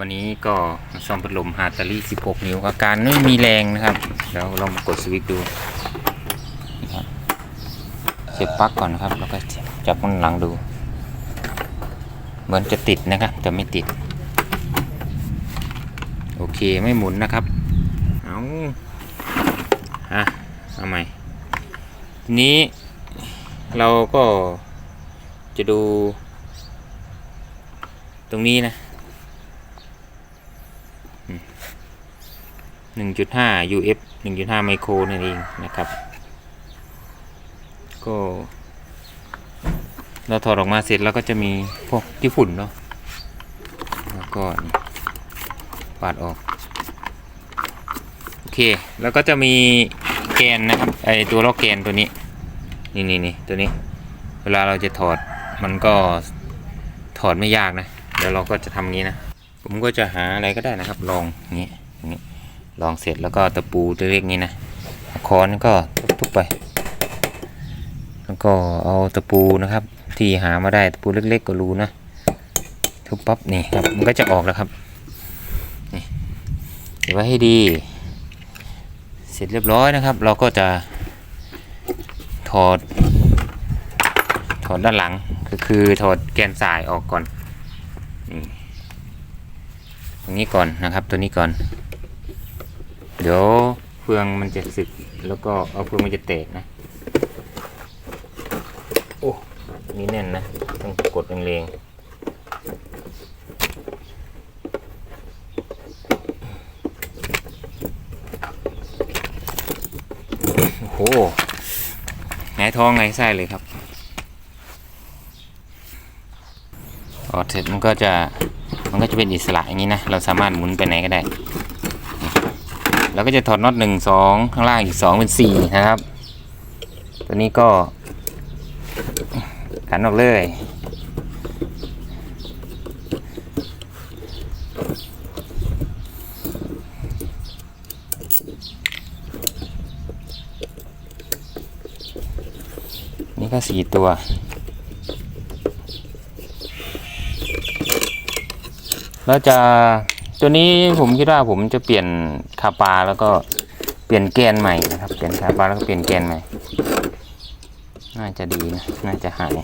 วันนี้ก็ซ่อมพัดลมฮาตารี่16 นิ้วอาการไม่มีแรงนะครับเดี๋ยวลองมากดสวิตช์ดูนี่ครับเสียบปลั๊กก่อนนะครับ แล้วก็จับข้างหลังดู เหมือนจะติดนะครับ แต่ไม่ติด โอเคไม่หมุนนะครับ เอาอะเอาใหม่ทีนี้เราก็จะดูตรงนี้นะ 1.5 UF 1.5 ไมโครนั่นเองนะครับ ก็เราถอดออกมาเสร็จแล้วก็จะมีพวกที่ฝุ่นเนาะแล้วก็ปาดออก โอเค แล้วก็จะมีแกนนะครับไอตัวล็อกแกนตัวนี้นี่นี่นี่ตัวนี้ เวลาเราจะถอดมันก็ถอดไม่ยากนะ เดี๋ยวเราก็จะทำงี้นะ ผมก็จะหาอะไรก็ได้นะครับ ลองอย่างนี้อย่างนี้ ลองเสร็จแล้วก็ตะปูตัวเล็กนี้นะค้อนก็ทุบๆไป แล้วก็เอาตะปูนะครับ ที่หามาได้ตะปูเล็ก ๆ ก็รู้นะทุบปั๊บนี่ครับมันก็จะออกแล้วครับนี่เก็บไว้ให้ดี เสร็จเรียบร้อยนะครับ เราก็จะถอด ถอดด้านหลังก็คือถอดแกนสายออกก่อนนี่ตรงนี้ก่อนนะครับ ตัวนี้ก่อน เดี๋ยวเฟืองมันจะสึก แล้วก็เอาเฟืองมันจะแตกนะ โอ้นี่แน่นนะ ต้องกดแรงๆโอ้โหไงท้องไงไส้เลยครับพอเสร็จมันก็จะ มันก็จะเป็นอิสระอย่างนี้นะ เราสามารถหมุนไปไหนก็ได้ แล้วก็จะถอดน็อตหนึ่งสองข้างล่างอีกสองเป็นสี่นะครับ ตัวนี้ก็ขันออกเลยนี่ก็สี่ตัวแล้วจะ ตัวนี้ผมคิดว่าผมจะเปลี่ยนคาปาแล้วก็เปลี่ยนแกนใหม่นะครับ เปลี่ยนคาปาแล้วก็เปลี่ยนแกนใหม่ น่าจะดีนะ น่าจะหาย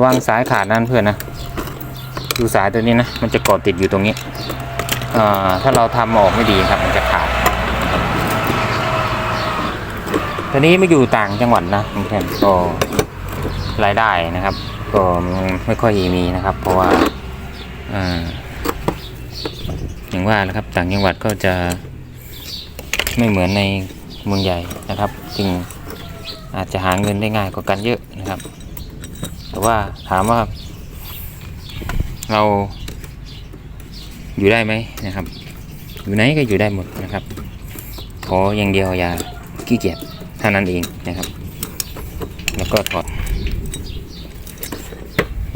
ระวังสายขาดนั่นเพื่อนนะดูสายตัวนี้นะมันจะเกาะติดอยู่ตรงนี้อ่าถ้าเราทำออกไม่ดีครับ มันจะขาดตัวนี้ไม่อยู่ต่างจังหวัดนะเพื่อนก็รายได้นะครับ ก็ไม่ค่อยมีนะครับ เพราะว่าอ่าอย่างว่านะครับต่างจังหวัดก็จะไม่เหมือนในเมืองใหญ่นะครับ จึงอาจจะหาเงินได้ง่ายกว่ากันเยอะนะครับ แต่ว่าถามว่า เราอยู่ได้ไหมนะครับ อยู่ไหนก็อยู่ได้หมดนะครับ ขออย่างเดียวอย่าขี้เกียจเท่านั้นเองนะครับ แล้วก็ถอด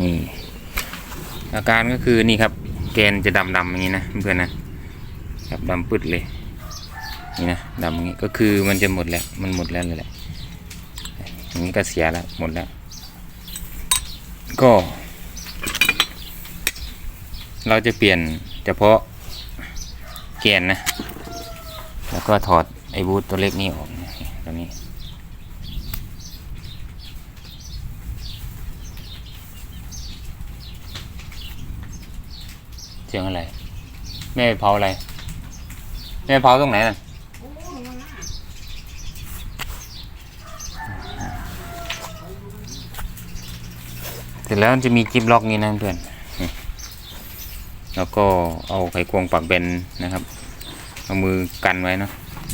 นี่อาการก็คือนี่ครับแกนจะดำๆอย่างนี้นะเพื่อนนะครับดำปึ๊ดเลยนี่นะดำอย่างนี้ก็คือมันจะหมดแล้วมันหมดแล้วเลยแหละอย่างนี้ก็เสียแล้วหมดแล้ว ก็ เราจะเปลี่ยนเฉพาะแกนนะ แล้วก็ถอดไอ้บูทตัวเล็กนี้ออกนะตัวนี้เสียงอะไร แม่เผาอะไร แม่เผาตรงไหนน่ะ ร็จแล้วจะมีจิ๊บล็อกนี้นะเพื่อนแล้วก็เอาไขควงปักเบนนะครับ เอามือกันไว้เนาะ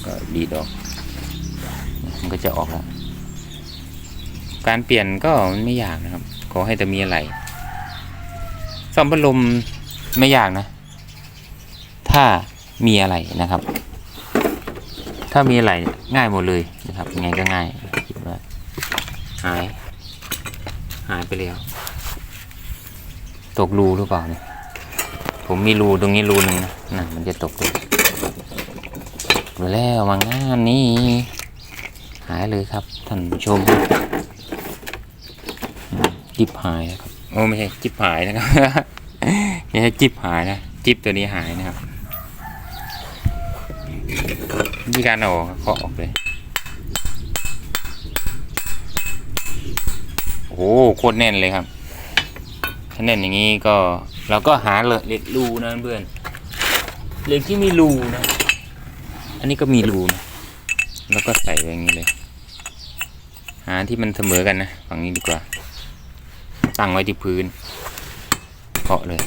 ก็ดีดออกมันก็จะออกแล้วการเปลี่ยนก็มันไม่ยากนะครับ ขอให้แต่มีอะไรซ่อมพัดลมไม่ยากนะ ถ้ามีอะไรนะครับ ถ้ามีอะไรง่ายหมดเลยนะครับยังไงก็ง่ายคิดว่าหาย หายไปแล้ว ตกรูหรือเปล่าเนี่ยผมมีรูตรงนี้รูหนึ่งนะนั่นมันจะตกเลยดูแล้วมางานนี้หายเลยครับท่านผู้ชมจิบหายนะครับโอ้ไม่ใช่จิบหายนะครับไม่ใช่จิบหายนะจิบตัวนี้หายนะครับวิธีการออกเคาะออกเลยโอ้โคตรแน่นเลยครับ แน่นอย่างนี้ก็เราก็หาเหล็กรูนะเพื่อนเหล็กที่มีรูนะ อันนี้ก็มีรูนะแล้วก็ใส่อย่างนี้เลย หาที่มันเสมอกันนะฝั่งนี้ดีกว่า ตั้งไว้ที่พื้นเคาะเลย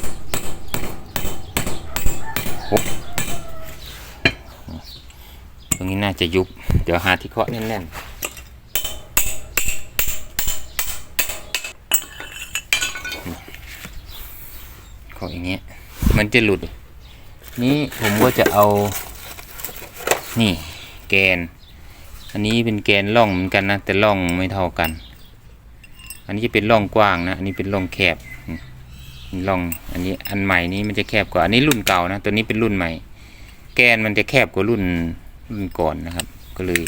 ตรงนี้น่าจะยุบ เดี๋ยวหาที่เคาะแน่นๆ เคาอย่างเงี้ย มันจะหลุด นี่ผมก็จะเอา นี่แกน อันนี้เป็นแกนร่องเหมือนกันนะ แต่ร่องไม่เท่ากัน อันนี้จะเป็นร่องกว้างนะ อันนี้เป็นร่องแคบร่อง อันนี้อันใหม่นี้มันจะแคบกว่า อันนี้รุ่นเก่านะ ตัวนี้เป็นรุ่นใหม่ แกนมันจะแคบกว่ารุ่นรุ่นก่อนนะครับ ก็เลย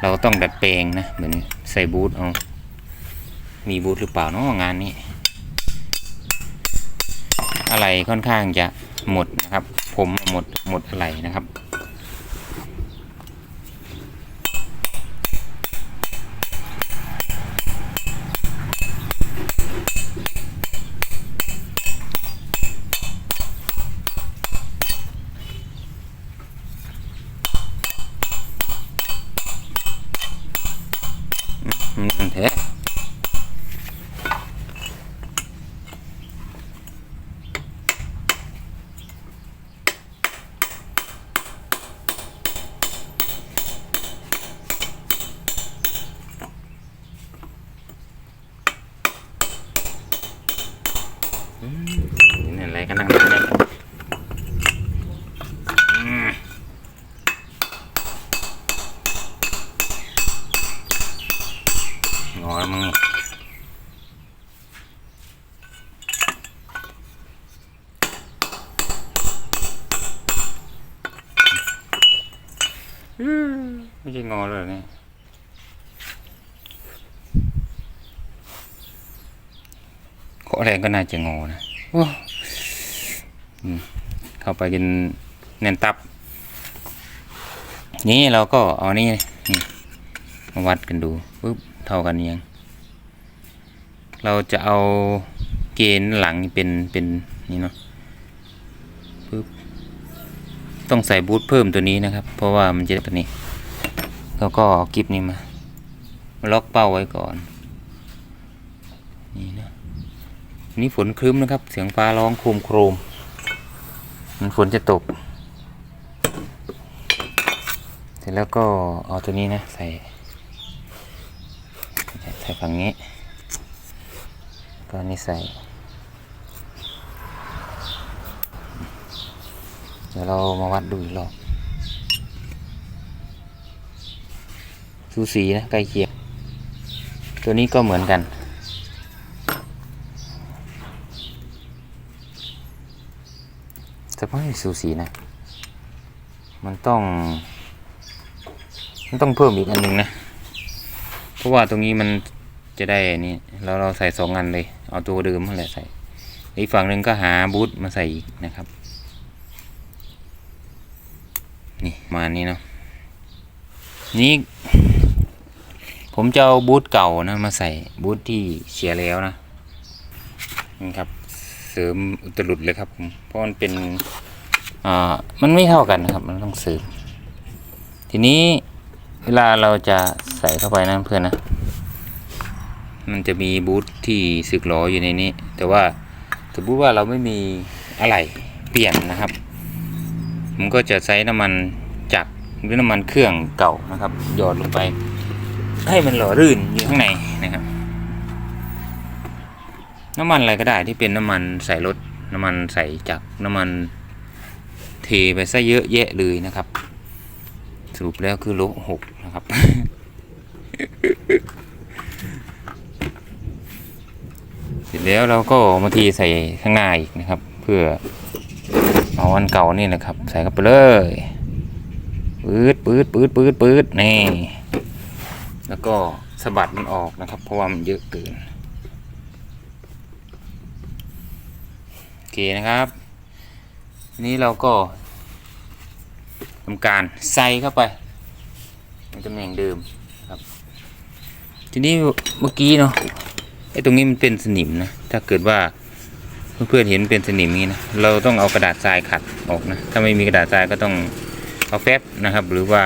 เราต้องดัดแปลงนะ เหมือนใส่บูทเอา มีบูทหรือเปล่าเนาะงานนี้ อะไรค่อนข้างจะหมดนะครับ ผมหมดหมดอะไรนะครับอืมแท้อืมนี่อะไรกันนักหนาเนี่ยอืมงอแล้วมึงนี่ ไม่ใช่งอเลยเนี่ยขอแรงก็น่าจะงอนะโอ้อืมเข้าไปจนแน่นตับ นี่เราก็เอานี่นี่มาวัดกันดูปุ๊บเท่ากันยัง เราจะเอาเกณฑ์หลังเป็นเป็นนี่เนาะปุ๊บ ต้องใส่บูทเพิ่มตัวนี้นะครับ เพราะว่ามันจะตัวนี้ แล้วก็เอากิฟนี้มา ล็อกเป้าไว้ก่อน นี่นะ นี่ฝนครึ้มนะครับ เสียงฟ้าร้องโครมโครมมันฝนจะตก เสร็จแล้วก็เอาตัวนี้นะ ใส่ใส่ฝั่งนี้ ก็อันนี้ใส่ เดี๋ยวเรามาวัดดูอีกรอบสูสีนะใกล้เคียงตัวนี้ก็เหมือนกัน แต่ไม่สูสีนะ มันต้อง มันต้องเพิ่มอีกอันหนึ่งนะ เพราะว่าตรงนี้มันจะได้นี่เราเราใส่สองอันเลย เอาตัวเดิมนั่นแหละใส่อีกฝั่งหนึ่งก็หาบูทมาใส่อีกนะครับ นี่มานี้เนาะนี่ผมจะเอาบูทเก่านะมาใส่บูทที่เสียแล้วนะนี่ครับ เสริมอุตลุดเลยครับผมเพราะมันเป็นอ่ามันไม่เท่ากันนะครับ มันต้องเสริมทีนี้เวลาเราจะใส่เข้าไปนะเพื่อนนะมันจะมีบูทที่สึกหรออยู่ในนี้ แต่ว่าสมมติว่าเราไม่มีอะไรเปลี่ยนนะครับ ผมก็จะใช้น้ำมันจักรหรือน้ำมันเครื่องเก่านะครับ หยอดลงไป ให้มันหล่อลื่นอยู่ข้างในนะครับ น้ำมันอะไรก็ได้ที่เป็นน้ำมันใส่รถน้ำมันใส่จักรน้ำมันเทไปซะเยอะแยะเลยนะครับ สรุปแล้วคือโลหกนะครับเสร็จเดี๋ยวเราก็มาทีใส่ข้างหน้าอีกนะครับ เพื่อ เอาอันเก่านี่นะครับ ใส่เข้าไปเลยปืดปืดปืดปืดปืดนี่ แล้วก็สะบัดมันออกนะครับ เพราะว่ามันเยอะเกินโอเคนะครับทีนี้เราก็ทำการใส่เข้าไปในตำแหน่งเดิมครับ ทีนี้เมื่อกี้เนาะไอ้ตรงนี้มันเป็นสนิมนะ ถ้าเกิดว่า เพื่อนๆเห็นเป็นสนิมนี้นะเราต้องเอากระดาษทรายขัดออกนะถ้าไม่มีกระดาษทรายก็ต้องเอาแฟบนะครับ หรือว่า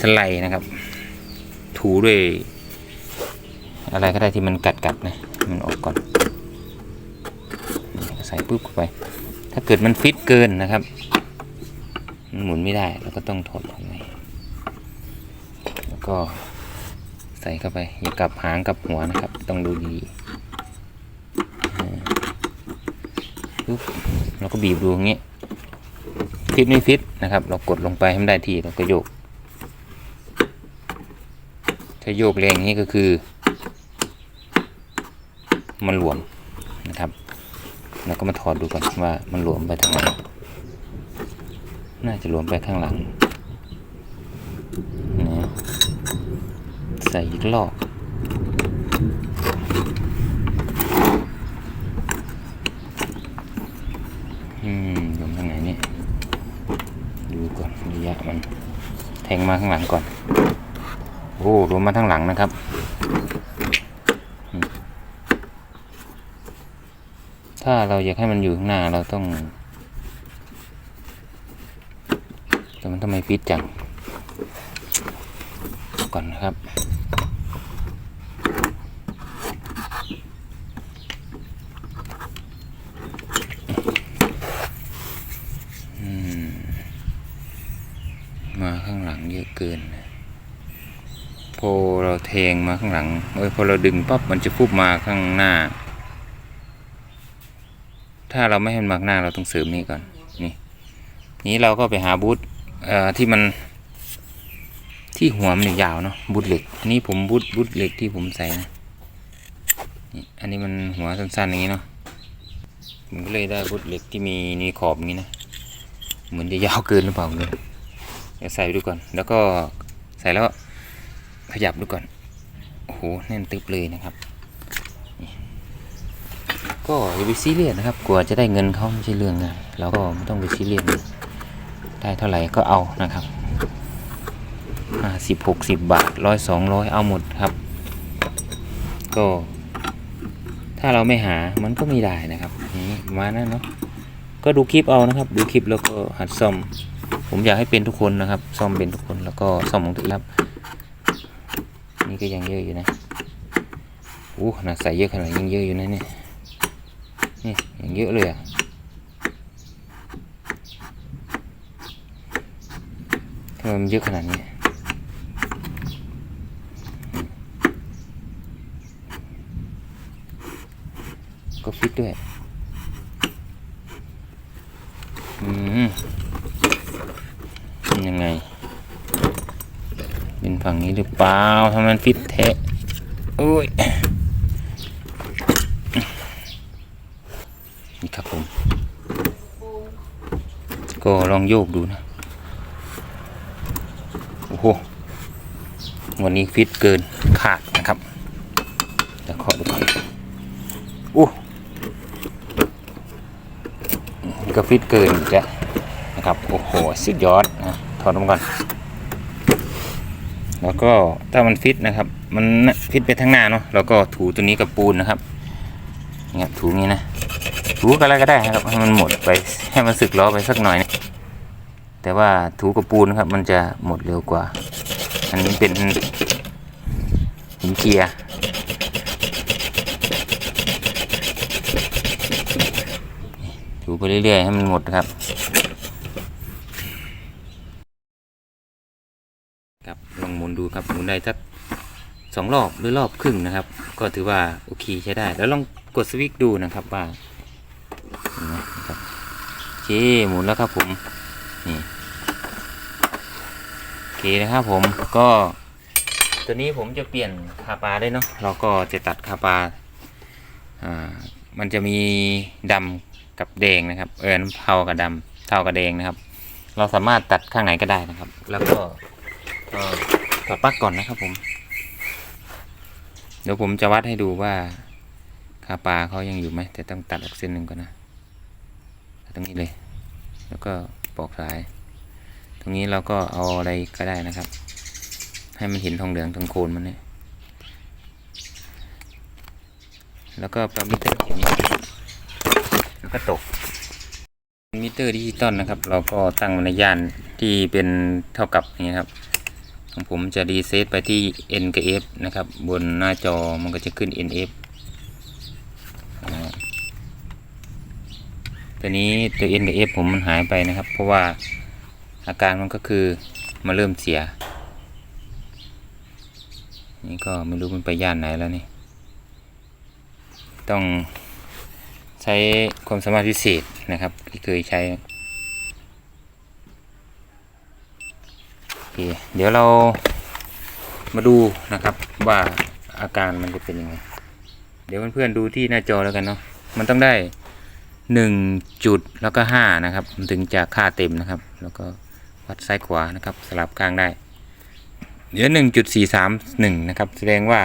สไลด์นะครับ ถูด้วย อะไรก็ได้ที่มันกัดกัดๆนะมันออกก่อนใส่ปุ๊บเข้าไป ถ้าเกิดมันฟิตเกินนะครับมันหมุนไม่ได้เราก็ต้องถอดออกไปแล้วก็ใส่เข้าไปอย่ากลับหางกับหัวนะครับ ต้องดูดีๆอ่าปุ๊บ เราก็บีบดูอย่างเงี้ฟิตไม่ฟิตนะครับ เรากดลงไปให้มันได้ที่เราก็โยกถ้าโยกแรงนี้ก็คือ มันหลวมนะครับแล้วก็มาถอดดูก่อนว่ามันหลวมไปทางไหนน่าจะหลวมไปข้างหลังนะใส่อีกรอบอืมหลวมทางไหนเนี่ย ดูก่อนระยะมัน แท งมาข้างหลังก่อน โอ้รวมมาทั้งหลังนะครับ ถ้าเราอยากให้มันอยู่ข้างหน้าเราต้อง แต่มันทำไมฟิตจัง ก่อนนะครับ อืม มาข้างหลังเยอะเกินนะ พอ เราแทงมาข้างหลังเอ้ยพอเราดึงปั๊บมันจะฟุบมาข้างหน้า ถ้าเราไม่ให้มันมาข้างหน้าเราต้องเสริมนี่ก่อนนี่นี้เราก็ไปหาบูทเอ่อที่มันที่หัวมันยาวเนาะบูทเหล็กอันนี้ผมบูทบูทเหล็กที่ผมใส่นะนี่อันนี้มันหัวสั้นๆอย่างนี้เนาะผมก็เลยได้บูทเหล็กที่มีมีขอบอย่างนี้นะเหมือนจะยาวเกินหรือเปล่าเลยเดี๋ยวใส่ดูก่อน แล้วก็ใส่แล้วขยับดูก่อน โอ้โหแน่นตึบเลยนะครับก็อย่าไปซีเรียสนะครับ กลัวจะได้เงินเขาไม่ใช่เรื่องง่ายเราก็ไม่ต้องไปซีเรียสได้เท่าไหร่ก็เอานะครับห้าสิบหกสิบบาทร้อยสองร้อยเอาหมดครับ ก็ ถ้าเราไม่หามันก็ไม่ได้นะครับนี่มานั้นเนาะก็ดูคลิปเอานะครับ ดูคลิปแล้วก็หัดซ่อม ผมอยากให้เป็นทุกคนนะครับ ซ่อมเป็นทุกคนแล้วก็ซ่อมของตัวรับ นี่ก็ยังเยอะอยู่นะโอ้ขนาดใส่เยอะขนาดยังเยอะอยู่นะเนี่ยนี่ยังเยอะเลยอะทำไมมันเยอะขนาดนี้ก็ฟิตด้วย อืมเป็นยังไง เป็น ฝั่งนี้หรือเปล่าทำไมมันฟิตแทะโอ้ยนี่ครับผมก็ลองโยกดูนะ โอ้โห วันนี้ฟิตเกินขาดนะครับเดี๋ยวขอดูก่อนอู้ก็ฟิตเกินอีกแล้วนะครับ โอ้โห สุดยอดนะถอดออกก่อน แล้วก็ถ้ามันฟิตนะครับ มันฟิตไปทั้งหน้าเนาะเราก็ถูตัวนี้กับปูนนะครับเนี่ยถูงี้นะถูกันอะไรก็ได้นะครับให้มันหมดไปให้มันสึกล้อไปสักหน่อยนะแต่ว่าถูกับปูนนะครับ มันจะหมดเร็วกว่า อันนี้เป็นหินเจียร์ถูไปเรื่อยๆให้มันหมดนะครับลองหมุนดู ครับหมุนได้สักสองรอบหรือรอบครึ่งนะครับ ก็ถือว่าโอเคใช้ได้ แล้วลองกดสวิตช์ดูนะครับว่านไหมครับโอเคหมุนแล้วครับผมนี่โอเคนะครับผมก็ตัวนี้ผมจะเปลี่ยนคาปาได้เนาะเราก็จะตัดคาปาอ่ามันจะมีดำกับแดงนะครับ เออน้ำเทากับดำเทากับแดงนะครับ เราสามารถตัดข้างไหนก็ได้นะครับ แล้วก็ ถอดปลั๊กก่อนนะครับผม เดี๋ยวผมจะวัดให้ดูว่าคาปลาเขายังอยู่ไหมแต่ต้องตัดออกเส้นหนึ่งก่อนนะตรงนี้เลย แล้วก็ปอกสาย ตรงนี้เราก็เอาอะไรก็ได้นะครับ ให้มันเห็นทองเหลืองตรงโคนมันเนี่ยแล้วก็ปรับมิเตอร์เห็นแล้วก็ตกมิเตอร์ดิจิตอลนะครับ เราก็ตั้งในย่านที่เป็นเท่ากับนี้ครับ ของผมจะรีเซ็ตไปที่ N กับ F นะครับ บนหน้าจอมันก็จะขึ้น NF ตัวนี้ตัว N กับ F ผมมันหายไปนะครับ เพราะว่าอาการมันก็คือมาเริ่มเสีย นี่ก็ไม่รู้มันไปย่านไหนแล้วนี่ ต้องใช้ความสามารถพิเศษนะครับ ที่เคยใช้โอ เค เดี๋ยวเรามาดูนะครับว่าอาการมันจะเป็นยังไง เดี๋ยวเพื่อนๆดูที่หน้าจอแล้วกันเนาะ มันต้องได้หนึ่งจุดแล้วก็ห้านะครับมันถึงจะค่าเต็มนะครับ แล้วก็วัดซ้ายขวานะครับสลับข้างได้ เดี๋ยวหนึ่งจุดสี่สามหนึ่งนะครับ แสดงว่า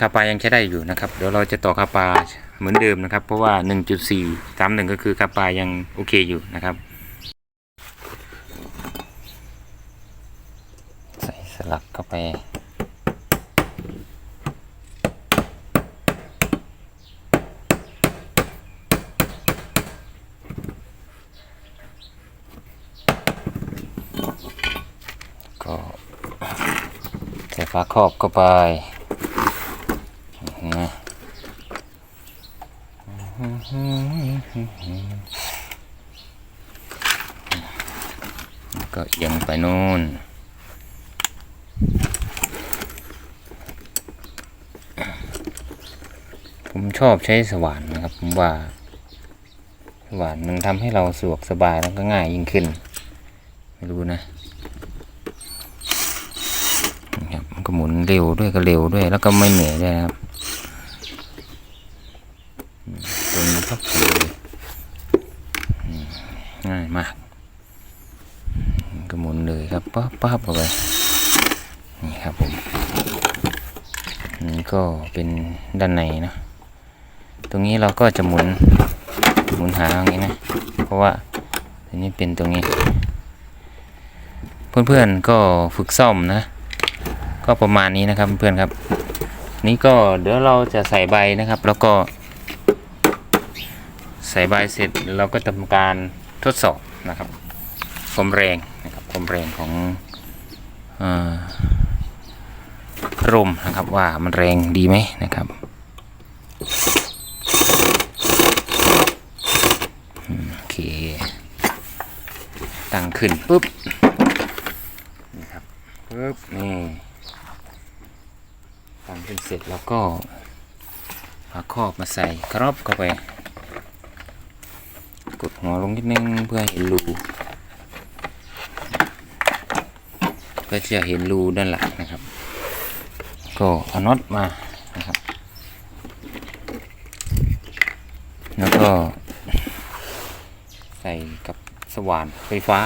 คาปายังใช้ได้อยู่นะครับ เดี๋ยวเราจะต่อคาปาเหมือนเดิมนะครับ เพราะว่าหนึ่งจุดสี่สามหนึ่งก็คือคาปายังโอเคอยู่นะครับ ใส่ส ลักเข้าไป ก็ใส่ฝาครอบเข้าไปนะก็เอียงไปนู่น ผมช อบใช้สว่านนะครับผมว่าสว่านมันทำให้เราสะดวกสบายแล้วก็ง่ายยิ่งขึ้น ไม่รู้นะนะครับมันก็หมุนเร็วด้วยก็เร็วด้วย แล้วก็ไม่เหนื่อยด้วยนะครับตรงนี้ก็เลยอืมง่ายมากก็หมุนเลยครับปั๊บปั๊บเข้าไปนี่ครับผมนี่ก็เป็นด้านในนะ ตรงนี้เราก็จะหมุนหมุนหาอย่างนี้นะ เพราะว่าอันนี้เป็นตรงนี้ เพื่อนๆก็ฝึกซ่อมนะ ก็ประมาณนี้นะครับเพื่อนครับ นี่ก็เดี๋ยวเราจะใส่ใบนะครับ แล้วก็ ใส่ใบเสร็จเราก็ทำการทดสอบนะครับความแรงนะครับความแรงของร่มนะครับว่ามันแรงดีไหมนะครับอืมโอ เค ตั้งขึ้นปุ๊บ นี่ครับปุ๊บ นี่ทำเป็นเสร็จแล้วก็เอาครอบมาใส่ครอบเข้าไป กดหัวลงนิดนึงเพื่อเห็นรูก็จะเห็นรูด้านหลังนะครับ ก็เอาน็อตมานะครับ แล้วก็ ใส่กับสว่านไฟฟ้า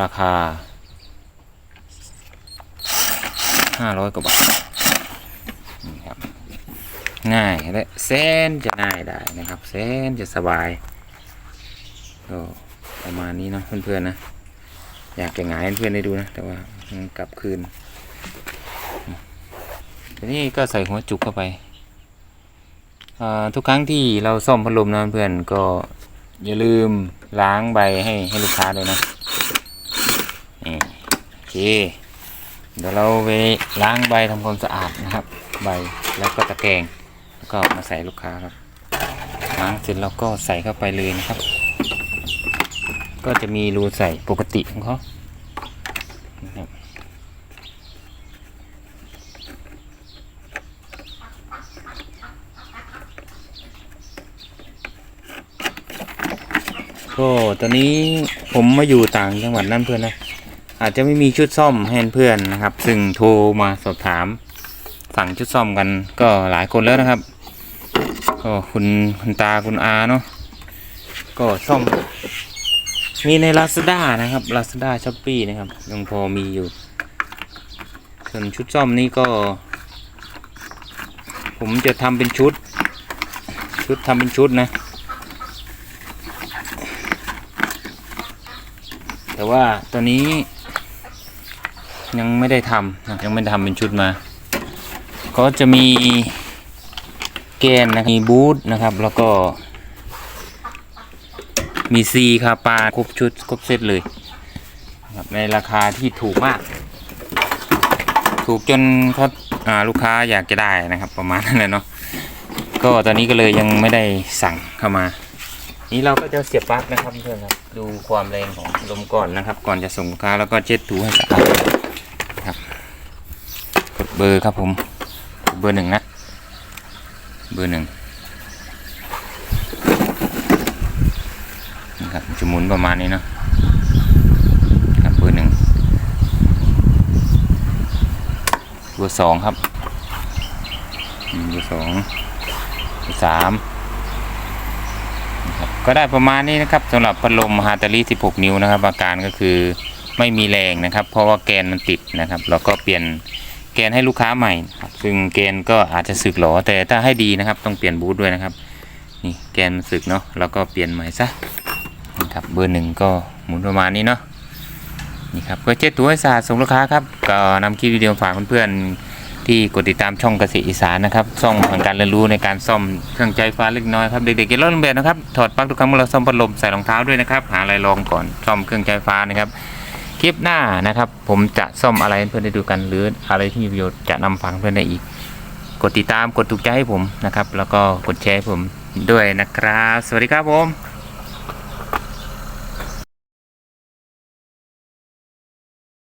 ราคาห้าร้อยกว่าบาทนี่ครับง่ายและแสนจะง่ายได้นะครับแสนจะสบายก็ประมาณนี้เนาะเพื่อนๆนะ อยากจะหงายเพื่อนได้ดูนะ แต่ว่ากลับคืนทีนี้ก็ใส่หัวจุกเข้าไป ทุกครั้งที่เราซ่อมพัดลมนะเพื่อนก็ อย่าลืมล้างใบให้ให้ลูกค้าด้วยนะนี่โอเค เดี๋ยวเราไปล้างใบทำความสะอาดนะครับ ใบแล้วก็ตะแกรงแล้วก็มาใส่ลูกค้าครับล้างเสร็จแล้วก็ใส่เข้าไปเลยนะครับ ก็จะมีรูใส่ปกติของเขานะครับ ก็ตอนนี้ผมมาอยู่ต่างจังหวัดนั่นเพื่อนนะ อาจจะไม่มีชุดซ่อมให้เพื่อนนะครับ ซึ่งโทรมาสอบถาม สั่งชุดซ่อมกันก็หลายคนแล้วนะครับ ก็คุณคุณตาคุณอาเนาะก็ซ่อม มีใน Lazada นะครับ Lazada s h o p e e นะครับยังพอมีอยู่ ส่วนชุดซ่อมนี่ก็ ผมจะทำเป็นชุด ชุดทำเป็นชุดนะ แต่ว่าตอนนี้ยังไม่ได้ทำนะยังไม่ได้ทำเป็นชุดมา ก็จะมีแกนนะมีบูทนะครับ แล้วก็ มีซีคาปาครบชุดครบเซตเลยครับในราคาที่ถูกมาก ถูกจนเขาอ่าลูกค้าอยากจะได้นะครับ ประมาณนั้นเลยเนาะก็ตอนนี้ก็เลยยังไม่ได้สั่งเข้ามา นี้เราก็จะเสียบปลั๊กนะครับเพื่อนครับ ดูความแรงของลมก่อนนะครับ ก่อนจะส่งลูกค้าแล้วก็เช็ดถูให้สะอาดครับกดเบอร์ครับผม เบอร์หนึ่งนะ เบอร์หนึ่งนะครับจะหมุนประมาณนี้เนาะครับเบอร์หนึ่งเบอร์สองครับเบอร์สองเบอร์สาม ก็ได้ประมาณนี้นะครับสำหรับพัดลมฮาตาลี16 นิ้วนะครับ อาการก็คือไม่มีแรงนะครับ เพราะว่าแกนมันติดนะครับแล้วก็เปลี่ยนแกนให้ลูกค้าใหม่ครับซึ่งแกนก็อาจจะสึกหรอแต่ถ้าให้ดีนะครับ ต้องเปลี่ยนบูทด้วยนะครับ นี่แกนมันสึกเนาะแล้วก็เปลี่ยนใหม่ซะนี่ครับเบอร์หนึ่งก็หมุนประมาณนี้เนาะนี่ครับก็เจ็ดตัวให้สะอาดส่งลูกค้าครับก็นำคลิปวิดีโอฝากเพื่อนๆ ที่กดติดตามช่องเกษตรอีสานนะครับช่องแห่งการเรียนรู้ในการซ่อมเครื่องใจฟ้าเล็กน้อยครับเด็กๆอย่าลดลงแบบนะครับถอดปลั๊กทุกครั้งเมื่อเราซ่อมพัดลมใส่รองเท้าด้วยนะครับหาอะไรลองก่อนซ่อมเครื่องใจฟ้านะครับคลิปหน้านะครับ ผมจะซ่อมอะไรเพื่อนได้ดูกัน หรืออะไรที่มีประโยชน์จะนำฝากเพื่อนได้อีก กดติดตามกดถูกใจให้ผมนะครับ แล้วก็กดแชร์ให้ผมด้วยนะครับ สวัสดีครับผม